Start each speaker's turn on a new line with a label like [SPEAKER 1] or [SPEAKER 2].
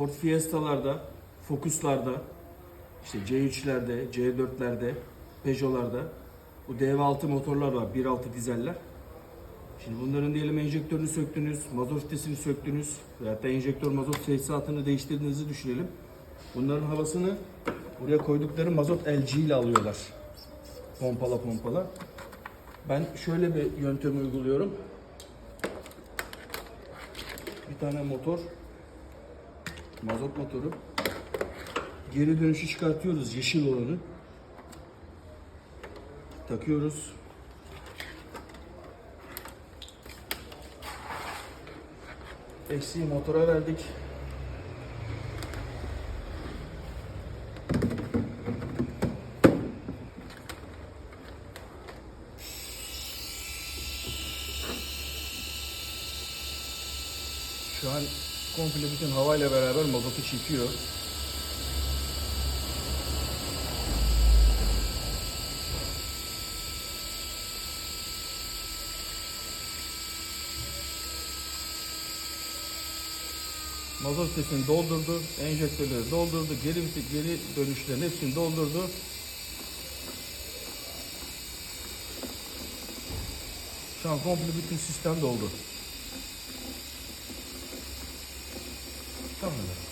[SPEAKER 1] Ford Fiesta'larda, Focus'larda, işte C3'lerde, C4'lerde, Peugeot'larda bu DV6 motorlar var, 1.6 dizeller. Şimdi bunların diyelim enjektörünü söktünüz, mazot fitesini söktünüz veyahut da enjektör mazot tesisatını değiştirdiğinizi düşünelim. Bunların havasını buraya koydukları mazot LG ile alıyorlar. Pompala pompala. Ben şöyle bir yöntem uyguluyorum. Bir tane motor, mazot motoru. Geri dönüşü çıkartıyoruz yeşil olanı. Takıyoruz. Eksiği motora verdik. Şu an komple bütün havayla beraber mazotu çekiyor. Mazot sesini doldurdu, enjektörleri doldurdu, geri vites, geri dönüşlerin hepsini doldurdu. Şu an komple bütün sistem doldu. 上面？